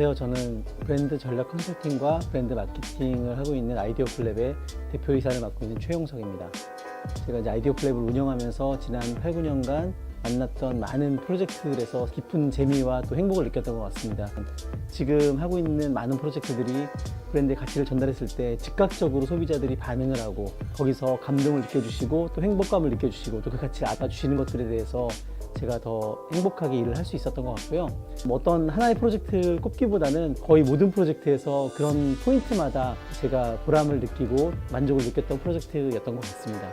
안녕하세요. 저는 브랜드 전략 컨설팅과 브랜드 마케팅을 하고 있는 아이디어 플랩의 대표이사를 맡고 있는 최용석입니다. 제가 이제 아이디어 플랩을 운영하면서 지난 8, 9년간 만났던 많은 프로젝트들에서 깊은 재미와 또 행복을 느꼈던 것 같습니다. 지금 하고 있는 많은 프로젝트들이 브랜드의 가치를 전달했을 때 즉각적으로 소비자들이 반응을 하고 거기서 감동을 느껴주시고 또 행복감을 느껴주시고 또 그 가치를 알아주시는 것들에 대해서 제가 더 행복하게 일을 할 수 있었던 것 같고요. 뭐 어떤 하나의 프로젝트를 꼽기보다는 거의 모든 프로젝트에서 그런 포인트마다 제가 보람을 느끼고 만족을 느꼈던 프로젝트였던 것 같습니다.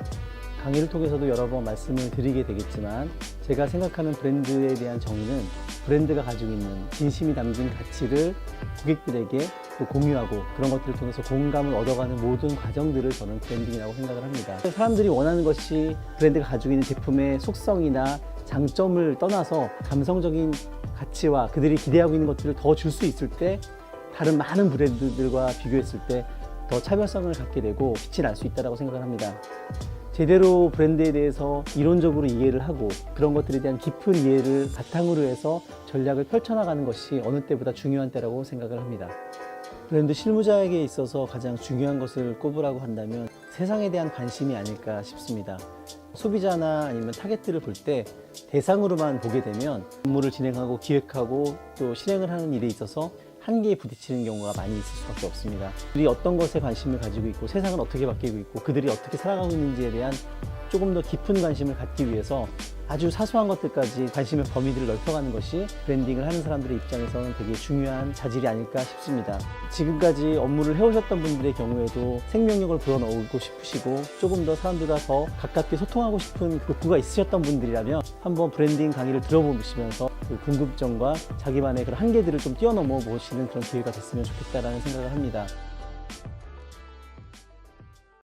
강의를 통해서도 여러 번 말씀을 드리게 되겠지만 제가 생각하는 브랜드에 대한 정의는 브랜드가 가지고 있는 진심이 담긴 가치를 고객들에게 또 공유하고 그런 것들을 통해서 공감을 얻어가는 모든 과정들을 저는 브랜딩이라고 생각을 합니다. 사람들이 원하는 것이 브랜드가 가지고 있는 제품의 속성이나 장점을 떠나서 감성적인 가치와 그들이 기대하고 있는 것들을 더 줄 수 있을 때 다른 많은 브랜드들과 비교했을 때 더 차별성을 갖게 되고 빛이 날 수 있다고 생각을 합니다. 제대로 브랜드에 대해서 이론적으로 이해를 하고 그런 것들에 대한 깊은 이해를 바탕으로 해서 전략을 펼쳐나가는 것이 어느 때보다 중요한 때라고 생각을 합니다. 브랜드 실무자에게 있어서 가장 중요한 것을 꼽으라고 한다면 세상에 대한 관심이 아닐까 싶습니다. 소비자나 아니면 타겟들을 볼 때 대상으로만 보게 되면 업무를 진행하고 기획하고 또 실행을 하는 일에 있어서 한계에 부딪히는 경우가 많이 있을 수밖에 없습니다. 그들이 어떤 것에 관심을 가지고 있고 세상은 어떻게 바뀌고 있고 그들이 어떻게 살아가고 있는지에 대한 조금 더 깊은 관심을 갖기 위해서 아주 사소한 것들까지 관심의 범위들을 넓혀가는 것이 브랜딩을 하는 사람들의 입장에서는 되게 중요한 자질이 아닐까 싶습니다. 지금까지 업무를 해오셨던 분들의 경우에도 생명력을 불어넣고 싶으시고 조금 더 사람들과 더 가깝게 소통하고 싶은 욕구가 있으셨던 분들이라면 한번 브랜딩 강의를 들어보시면서 그 궁금증과 자기만의 그런 한계들을 좀 뛰어넘어 보시는 그런 기회가 됐으면 좋겠다라는 생각을 합니다.